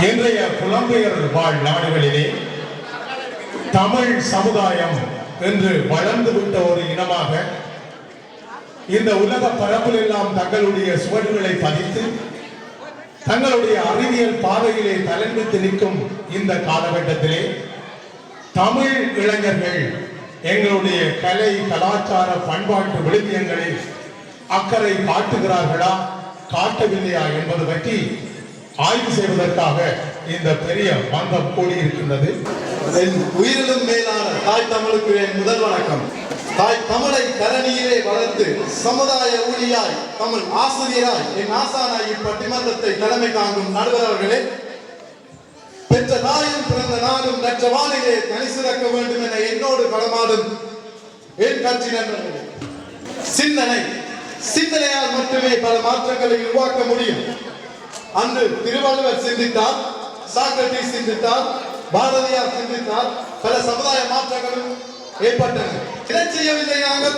இன்றைய புலம்பெயர் வாழ் நாடுகளிலே தமிழ் சமுதாயம் என்று வளர்ந்து விட்ட ஒரு இனமாக இந்த உலக பரப்பில் எல்லாம் தங்களுடைய சுவடுகளை பதித்து தங்களுடைய அறிவியல் பாதையிலே தலைமித்து நிற்கும் இந்த காலகட்டத்திலே தமிழ் இளைஞர்கள் எங்களுடைய கலை கலாச்சார பண்பாட்டு விழுமியங்களில் அக்கறை காட்டுகிறார்களா காட்டவில்லையா என்பது பற்றி ஆய்வு செய்வதற்காக இந்த பெரிய மன்றம் கூடியிருக்கின்றது. என் உயிரிலும் மேலான தாய் தமிழுக்கு என் முதல் வணக்கம். தாய் தமிழை தரணியிலே வளர்த்து சமுதாய ஊழியாய் தமிழ் ஆசிரியராய் என் ஆசானாய் இப்பட்டிமன்றத்தை தலைமை தாங்கும் நடுவர் அவர்களே பெற்ற தாயும் பிறந்த நாடும் நற்ற வானிலே தனி சிறக்க வேண்டும் என என்னோடு களமாடும் என் கட்சி நண்பர்களே. சிந்தனை சிந்தனையால் மட்டுமே பல மாற்றங்களை உருவாக்க முடியும். அன்று திருவள்ளுவர் சிந்தித்தார் சாக்ரட்டிஸ் சிந்தித்தார் பாரதியார் சிந்தித்தார் பல சமுதாய மாற்றங்களும் ஏற்பட்டன. இதை செய்யவில்லை நாங்கள்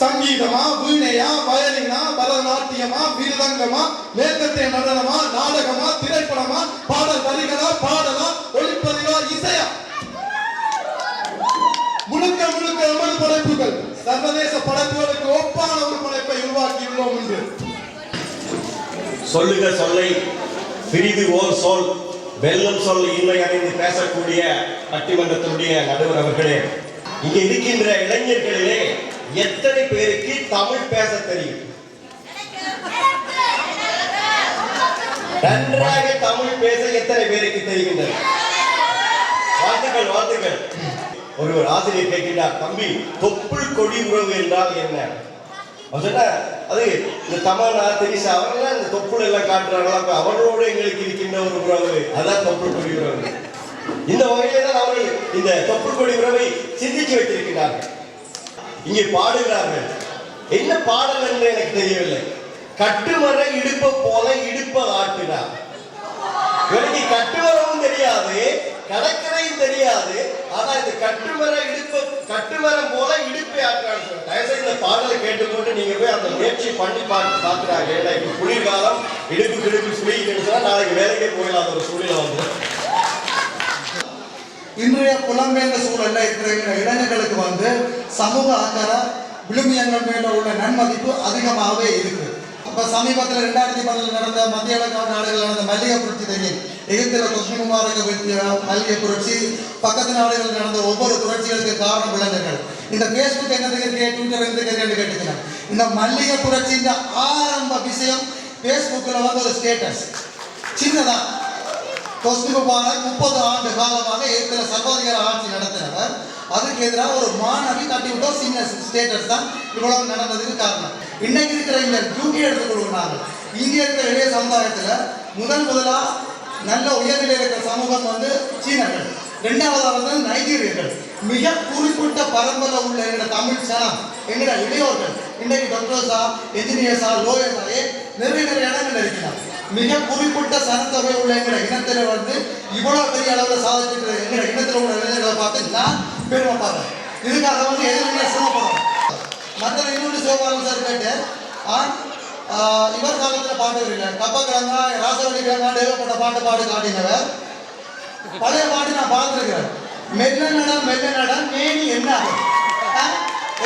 சங்கீதமா வீணையா வயலினா பரதநாட்டியமா விருதங்கமா மேற்கத்திய நடனமா நாடகமா திரைப்படமா பாடல் வரிகளா பாடலா ஒளிப்பதிவா இசையா? முழுக்க முழுக்க எமது படைப்புகள் சர்வதேச படைப்புகளுக்கு ஒப்பான ஒரு படைப்பை உருவாக்கியுள்ளோம் என்று சொல்லுக சொல்லை. பிரிது ஓர் சொல். வெல்லும் சொல் இல்லை அறிந்து பேசக்கூடிய பட்டிமன்றத்தினுடைய நடுவர் அவர்களே. இங்க இருக்கின்ற இளைஞர்களிலே எத்தனை பேருக்கு தமிழ் பேச தெரியும்? நன்றாக தமிழ் பேச எத்தனை பேருக்கு தெரிகின்றது வாழ்த்துக்கள் வாழ்த்துக்கள். ஒருவர் ஆசிரியர் கேட்கின்றார் தம்பி தொப்புள் கொடி உறவு என்றால் என்ன? அவர் அது இந்த தமன்னா தெரிசா அவங்கெல்லாம் இந்த தொப்புள் எல்லாம் காட்டுறாங்களா? அப்ப அவர்களோடு எங்களுக்கு இருக்கின்ற ஒரு உறவு. அதான் தொப்புள் கொடி உறவு. இந்த வகையில தான் அவர்கள் இந்த தொப்புள் கொடி உறவை சிந்திச்சு வைத்திருக்கிறார்கள். இங்கே பாடுகிறார்கள். என்ன பாடல் என்று எனக்கு தெரியவில்லை. கட்டுமர இடுப்ப போல இடுப்ப ஆட்டினார். இவனுக்கு கட்டுமரமும் தெரியாது கடற்கரையும் தெரியாது. ஆனா இந்த கட்டு இடுப்பு கட்டுமரம் போல இடுப்பை ஆற்றான்னு சொல்ல தயவுசெய்து இந்த போட்டு நீங்க போய் அந்த முயற்சி பண்ணி பார்த்து பார்த்துறாங்க ஏன்னா இப்ப குளிர்காலம் இடுப்பு கிடுப்பு சுழிக்குன்னு சொன்னா நாளைக்கு வேலைக்கே போயிடலாம் அந்த ஒரு சூழ்நிலை வந்து. இன்றைய புலம்பெயர்ந்த சூழல்ல இருக்கிற இளைஞர்களுக்கு வந்து சமூக ஆக்கார விழுமியங்கள் மேல உள்ள நன்மதிப்பு அதிகமாகவே இருக்கு. அப்ப சமீபத்தில் ரெண்டாயிரத்தி பதினொன்று நடந்த மத்திய கிழக்கு நாடுகள் நடந்த மல்லிகை புரட்சி தெரியும் எகிப்தில் கிருஷ்ணகுமாருக்கு வெற்றிய புரட்சி பக்கத்து நாடுகளில் நடந்த ஒவ்வொரு புரட்சிகளுக்கு காரணம் இளைஞர்கள் இந்த ஃபேஸ்புக் என்னதுக்கு ட்விட்டர் என்னதுக்கு கேட்டுக்கலாம். இந்த மல்லிகை புரட்சியின் ஆரம்ப விஷயம் ஃபேஸ்புக்கில் வந்து ஒரு ஸ்டேட்டஸ் சின்னதான் கொஸ்து முப்பது ஆண்டு காலமாக ஏற்கனவே சர்வாதிகார ஆட்சி நடத்தினவர். அதுக்கு எதிராக ஒரு மாணவி தட்டி விட்ட சின்ன ஸ்டேட்டஸ் தான் இவ்வளவு நடந்ததுக்கு காரணம். இன்னைக்கு இருக்கிற இந்த டியூட்டி எடுத்துக்கொள்வோம் நாங்கள். இங்கே இருக்கிற இளைய சமுதாயத்தில் முதல் முதலாக நல்ல உயர்நிலை இருக்கிற சமூகம் வந்து சீனர்கள். ரெண்டாவதாக வந்து நைஜீரியர்கள். மிக குறிப்பிட்ட பரம்பரை உள்ள எங்களோட தமிழ் சனம் எங்களோட இளையோர்கள். இன்றைக்கு டாக்டர்ஸா என்ஜினியர்ஸா லோயர்ஸா நிறைய நிறைய இடங்கள் இருக்கிறார் மிக குறிப்பிட்ட சனத்தொகை உள்ள எங்களோட இனத்தில் வந்து இவ்வளோ பெரிய அளவில் சாதிச்சிருக்கிற எங்களோட இனத்தில் உள்ள இளைஞர்களை பார்த்து நான் பெருமைப்படுறேன் இதுக்காக வந்து எதுவுமே சிரமப்படுறோம் மற்ற இன்னொரு சிவபாலன் சார் கேட்டு ஆ, இவர் காலத்தில் பாட்டு வரல கப்பக்கிழங்கா ராசவள்ளி கிழங்கா தேவைப்பட்ட பாட்டு பாடு காட்டினவர். பழைய பாட்டு நான் பார்த்துருக்கிறேன். மெல்ல நட மெல்ல நட மேனி என்ன?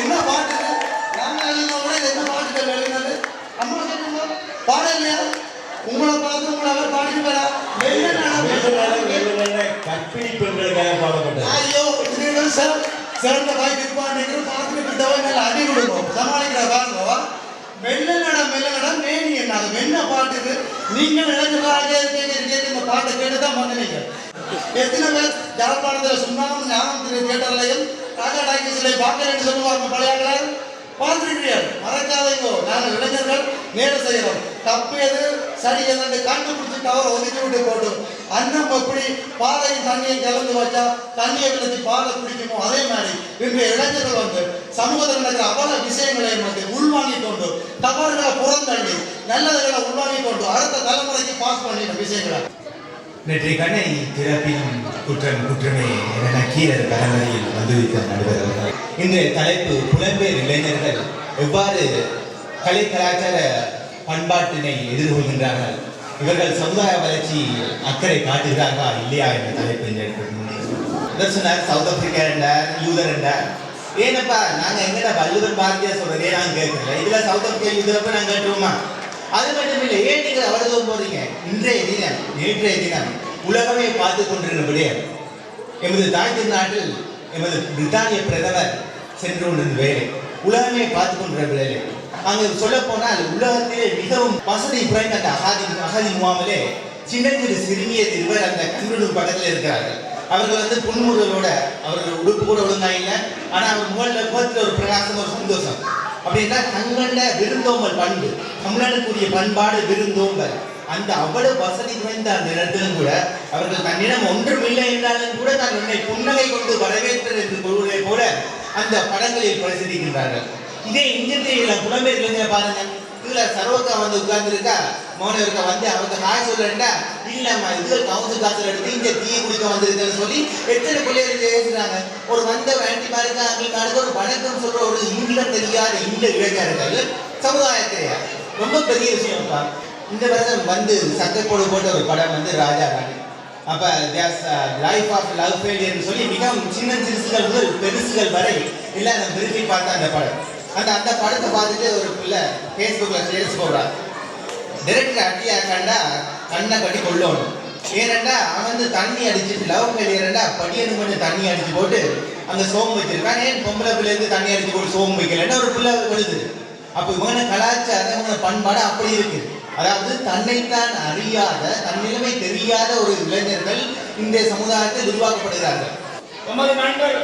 என்ன பாட்டு இது? நாங்க எழுதின கூட இது என்ன பாட்டுகள் எழுதினது? அம்மா சொல்லுங்க. பாட இல்லையா? உங்களை பார்த்து உங்களை அவர் பாடிட்டு வரா மெல்ல நட மெல்ல நட, கற்பிணி பெண்களுக்காக பாடப்பட்டது. ஐயோ இதுதான் சார் சிறந்த வாய்ப்பு இருப்பான்னு பார்த்துட்டு விட்டவன் மேல அடி விடுவோம் சமாளிக்கிற பாருங்க மெல்ல நட மெல்ல நட மேனி என்ன? அது என்ன பாட்டு இது. நீங்கள் இளைஞர்களாக கேட்க இந்த பாட்டை கேட்டு தான் வந்தீங்க. எத்தனை பேர் யாழ்ப்பாணத்தில் சுண்ணாமம் ஞானம் திரு தியேட்டர்லையும் ராஜா டாக்கீஸ்ல பார்க்கலன்னு சொல்லுவாங்க பழையாக்களை பார்த்துருக்கிறீர்கள். மறக்காதீங்கோ. நாங்கள் இளைஞர்கள் நேரம் செய்கிறோம். தப்பு எது? சரி எதுன்னு கண்டுபிடிச்சிட்டு அவர் ஒதுக்கி விட்டு போட்டோம். அன்னம் எப்படி பாதையின் தண்ணியை கலந்து வச்சா தண்ணியை விளைச்சி பாதை குடிக்குமோ? அதே மாதிரி இன்றைய இளைஞர்கள் வந்து சமூகத்தில் நடக்கிற பல விஷயங்களை வந்து உள்வாங்கி கொண்டு தவறுகளை புறந்தள்ளி நல்லதுகளை உள்வாங்கி கொண்டு அடுத்த தலைமுறைக்கு பாஸ் பண்ணின விஷயங்களை. நேற்றைய கண்ணை திறப்பினும் குற்றம் குற்றமே என கீழர் கடற்கரையில் வந்துவித்த நடுவர்கள் இன்றைய தலைப்பு புலம்பெயர் இளைஞர்கள் எவ்வாறு கலை கலாச்சார பண்பாட்டினை எதிர்கொள்கின்றார்கள்? இவர்கள் சமுதாய வளர்ச்சி அக்கறை காட்டுகிறார்களா இல்லையா என்ற தலைப்பு இந்த சொன்னார் சவுத் ஆப்பிரிக்கா என்றார் யூதர் என்றார் ஏனப்பா நாங்க எங்கடா வள்ளுவர் பாரதியார் சொல்றதே நாங்க கேட்கல இதுல சவுத் ஆப்பிரிக்கா யூதரப்ப நாங்க கேட்டுருவோமா? அது மட்டும் இல்லை ஏன் நீங்கள் அவ்வளவு போறீங்க? இன்றைய தினம் நேற்றைய தினம் உலகமே பார்த்து கொண்டிருந்தபடியே எமது தாய் திருநாட்டில் எமது பிரித்தானிய பிரதமர் சென்று கொண்டிருந்த வேலை உலகமே பார்த்து கொண்டிருந்த வேலை சொல்ல போனால் உலகத்திலே மிகவும் வசதி குறைந்த அந்த அகாதி அகாதி முகாமிலே சின்ன சிறு சிறுமிய இருவர் அந்த கண்ணுடல் பக்கத்தில் இருக்கிறார்கள். அவர்கள் வந்து புன்முறுவலோட அவர்கள் உடுப்பு கூட ஒழுங்கா இல்லை. ஆனா அவர் முகல்ல முகத்தில் ஒரு பிரகாசம் ஒரு சந்தோஷம். அப்படின்னா தங்கள விருந்தோம்பல் பண்பு தமிழனுக்குரிய பண்பாடு விருந்தோம்பல் அந்த அவ்வளவு வசதி குறைந்த அந்த இடத்திலும் கூட அவர்கள் தன்னிடம் ஒன்றும் இல்லை என்றாலும் கூட தான் உன்னை புன்னகை கொண்டு வரவேற்றர் என்று கூறுவதை போல அந்த படங்களில் பிரசித்திருக்கின்றார்கள் இதே இந்திய புலம்பெயர் இளைஞரை பாருங்க இதுல சரோக்கா வந்து உட்கார்ந்துருக்கா? மோனவருக்கா வந்து அவங்க காய் சொல்றேன்டா. இல்லம்மா இது கவுன்சில் காசுல எடுத்து இங்க டீ குடிக்க வந்திருக்கேன்னு சொல்லி எத்தனை பிள்ளைகள் பேசுறாங்க ஒரு வந்த வேண்டி பாருங்க அவங்களுக்கு அடுத்த ஒரு வணக்கம் சொல்ற ஒரு இங்கிலம் தெரியாத இந்த இளைஞர்கள் சமுதாயத்திலே. ரொம்ப பெரிய விஷயம்ப்பா. இந்த வருஷம் வந்து சக்கப்போடு போட்ட ஒரு படம் வந்து ராஜா ராணி. அப்ப லைஃப் ஆஃப் லவ் ஃபெயிலியர்னு சொல்லி மிகவும் சின்ன சிறுசுகள் முதல் பெருசுகள் வரை எல்லாம் நான் விரும்பி பார்த்தேன் அந்த படம். அந்த அந்த படத்தை பார்த்துட்டு ஒரு பிள்ளை ஃபேஸ்புக்கில் ஸ்டேட்டஸ் போடுறாங்க டைரக்டர் அட்டியா கண்டா கண்ணை கட்டி கொள்ளணும் ஏனண்டா அவன் வந்து தண்ணி அடிச்சுட்டு லவ் ஃபெயிலியர்டா படியனு கொஞ்சம் தண்ணி அடிச்சு போட்டு அந்த சோம்பு வச்சிருக்கான். ஏன் பொம்பளை பிள்ளைக்கு தண்ணி அடிச்சு போட்டு சோம்பு வைக்கலன்னா ஒரு பிள்ளை விழுது. அப்போ இவன கலாச்சாரம் இவன பண்பாடு அப்படி இருக்கு. அதாவது தன்னைத்தான் அறியாத தன் நிலைமை தெரியாத ஒரு இளைஞர்கள் இந்த சமுதாயத்தில் உருவாக்கப்படுகிறார்கள். நமது நண்பர்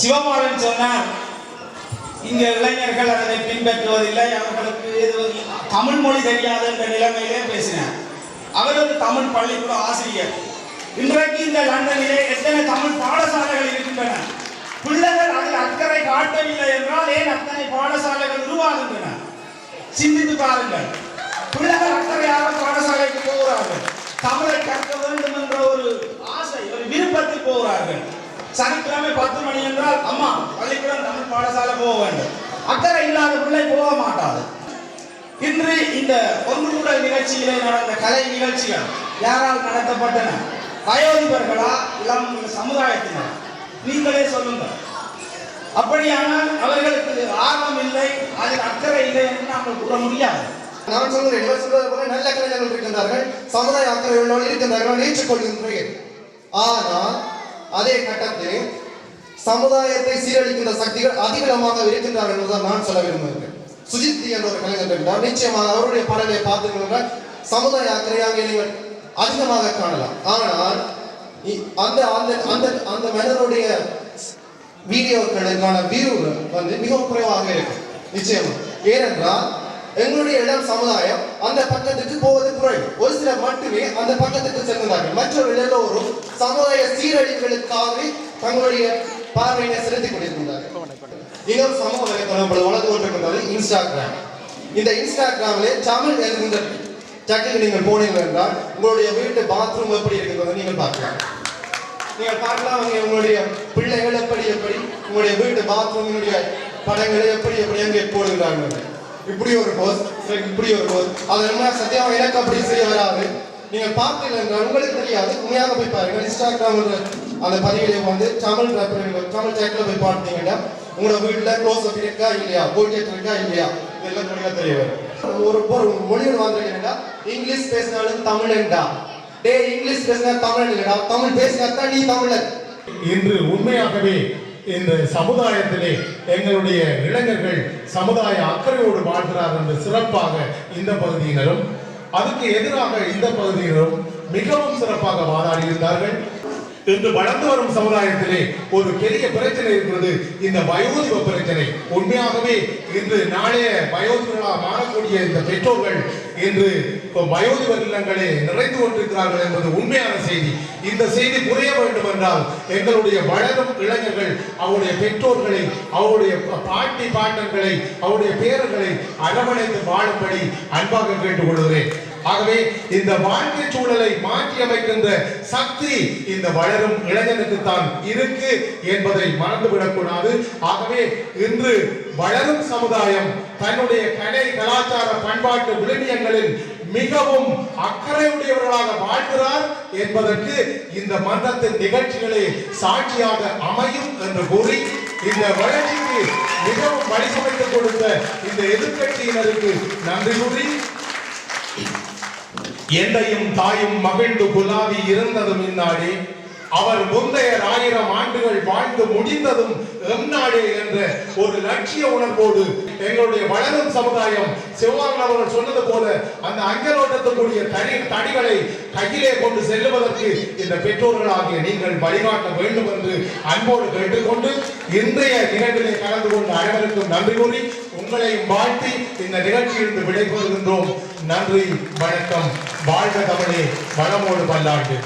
சிவமாறன் சொன்னார் இங்க இளைஞர்கள் அதனை பின்பற்றுவதில்லை. அவர்களுக்கு இது தமிழ் மொழி தெரியாது என்ற நிலைமையிலே பேசினார். அவர் ஒரு தமிழ் பள்ளிக்கூட ஆசிரியர். இன்றைக்கு இந்த லண்டனிலே எத்தனை தமிழ் பாடசாலைகள் இருக்கின்றன? பிள்ளைகள் அதில் அக்கறை காட்டவில்லை என்றால் ஏன் அத்தனை பாடசாலைகள் உருவாகின்றன? சிந்தித்து பாருங்கள். பிள்ளைகள் அக்கறையாக பாடசாலைக்கு போகிறார்கள். தமிழை கற்க வேண்டும் என்ற ஒரு ஆசை ஒரு விருப்பத்தில் போகிறார்கள். சனிக்கிழமை பத்து மணி என்றால் அம்மா பள்ளிக்கூடம் தமிழ் பாடசாலை போக வேண்டும். அக்கறை இல்லாத பிள்ளை போக மாட்டாது. இன்று இந்த ஒன்று கூடல் நிகழ்ச்சியிலே நடந்த கலை நிகழ்ச்சிகள் யாரால் நடத்தப்பட்டன? வயோதிபர்களா இளம் சமுதாயத்தினர்? நீங்களே சொல்லுங்கள். அப்படியானால் அவர்களுக்கு ஆர்வம் இல்லை அதில் அக்கறை இல்லை என்று நாங்கள் கூற முடியாது. நான் சொல்கிறேன் இவர் சொல்வது போல நல்ல கலைஞர்கள் இருக்கின்றார்கள் சமுதாய அக்கறை உள்ளவர்கள் இருக்கின்றார்கள் நான் ஏற்றுக்கொள்கின்றேன். ஆனால் அதே கட்டத்தில் சமுதாயத்தை சீரழிக்கின்ற சக்திகள் அதிகமாக இருக்கின்றார் என்பதுதான் நான் சொல்ல விரும்புகிறேன். சுஜித் என்ற ஒரு கலைஞர் இருந்தார். நிச்சயமாக அவருடைய பாடலை பார்த்துக்கொண்டால் சமுதாய அக்கறையாக நீங்கள் அதிகமாக காணலாம். ஆனால் இ- அந்த அந்த அந்த அந்த மனிதனுடைய வீடியோக்களுக்கான வியூ வந்து மிகவும் குறைவாக இருக்கும். நிச்சயமா. ஏனென்றால் எங்களுடைய இளம் சமுதாயம் அந்த பக்கத்துக்கு போவது குறைவு ஒரு சிலர் மட்டுமே அந்த பக்கத்துக்கு செல்கிறார்கள். மற்றவர்கள் எல்லோரும் சமுதாய சீரழிவுகளுக்காகவே தங்களுடைய பார்வையினை செலுத்திக் கொண்டிருக்கின்றார்கள். இன்னொரு சமூக வலைதளம் இப்பொழுது வளர்ந்து கொண்டிருக்கின்றது இன்ஸ்டாகிராம் இந்த இன்ஸ்டாகிராமிலே தமிழ் எழுதுகின்ற டக்குக்கு நீங்கள் போனீங்க என்றால் உங்களுடைய வீட்டு பாத்ரூம் எப்படி இருக்கிறது நீங்கள் பார்க்கலாம். நீங்கள் பார்க்கலாம் அவங்க உங்களுடைய பிள்ளைகள் எப்படி எப்படி உங்களுடைய வீட்டு பாத்ரூமினுடைய படங்களை எப்படி எப்படி அங்கே போடுகிறார்கள். இப்படி ஒரு போஸ் இப்படி ஒரு போஸ் அது என்ன சத்தியமாக எனக்கு அப்படி சரி வராது. நீங்கள் பார்த்தீர்கள் உங்களுக்கு தெரியாது. உண்மையாக போய் பாருங்கள். இன்ஸ்டாகிராம் அந்த பதிவிலே வந்து தமிழ் ரேப்பர் தமிழ் டேக்கில் போய் பார்த்தீங்கன்னா உங்களோட வீட்டில் க்ளோஸ் அப் இருக்கா இல்லையா? போல்டேட் இருக்கா இல்லையா? இதெல்லாம் தெளிவாக தெரிய வரும். ஒரு ஒரு மொழியில் வந்திருக்கீங்கன்னா இங்கிலீஷ் பேசினாலும் தமிழன்டா டேய் இங்கிலீஷ் பேசினா தமிழ் இல்லடா. தமிழ் பேசினா தான் நீ தமிழன். இன்று உண்மையாகவே இந்த சமுதாயத்திலே எங்களுடைய இளைஞர்கள் சமுதாய அக்கறையோடு வாழ்கிறார் என்று சிறப்பாக இந்த பகுதியினரும் அதுக்கு எதிராக இந்த பகுதியினரும் மிகவும் சிறப்பாக வாதாடி இருந்தார்கள். இன்று வளர்ந்து வரும் சமுதாயத்திலே ஒரு பெரிய பிரச்சனை இருக்கிறது. இந்த வயோதிப பிரச்சனை. உண்மையாகவே இன்று நாளைய வயோதிபர்களாக மாறக்கூடிய இந்த பெற்றோர்கள் இன்று வயோதிப இல்லங்களே நிறைந்து கொண்டிருக்கிறார்கள் என்பது உண்மையான செய்தி. இந்த செய்தி புரிய வேண்டும் என்றால் எங்களுடைய வளரும் இளைஞர்கள் அவருடைய பெற்றோர்களை அவருடைய பாட்டி பாட்டன்களை அவருடைய பேரர்களை அரவணைத்து வாழும்படி அன்பாக கேட்டுக்கொள்கிறேன். ஆகவே இந்த வாழ்க்கை சூழலை மாற்றி அமைக்கின்ற சக்தி இந்த வளரும் இளைஞனுக்கு தான் இருக்கு என்பதை மறந்துவிடக்கூடாது ஆகவே இன்று வளரும் சமுதாயம் தன்னுடைய கலை கலாச்சார பண்பாட்டு விழுமியங்களில் மிகவும் அக்கறையுடையவர்களாக வாழ்கிறார் என்பதற்கு இந்த மன்றத்தின் நிகழ்ச்சிகளே சாட்சியாக அமையும் என்று கூறி இந்த வளர்ச்சிக்கு மிகவும் வழிசமைத்துக் கொடுத்த இந்த எதிர்கட்சியினருக்கு நன்றி கூறி எந்தையும் தாயும் மகிழ்ந்து குலாவி இருந்ததும் இந்நாடே அவர் முந்தைய ஆயிரம் ஆண்டுகள் வாழ்ந்து முடிந்ததும் எம்நாடே என்ற ஒரு லட்சிய உணர்வோடு எங்களுடைய வளரும் சமுதாயம் சிவகாமன் அவர்கள் சொன்னது போல அந்த அஞ்சலோட்டத்துக்குரிய தனி தடிகளை கையிலே கொண்டு செல்லுவதற்கு இந்த பெற்றோர்களாகிய நீங்கள் வழிகாட்ட வேண்டும் என்று அன்போடு கேட்டுக்கொண்டு இன்றைய நிகழ்விலே கலந்து கொண்ட அனைவருக்கும் நன்றி கூறி உங்களையும் வாழ்த்தி இந்த நிகழ்ச்சியிலிருந்து விடைபெறுகின்றோம். நன்றி வணக்கம். வாழ்க தமிழே வளமோடு பல்லாண்டு.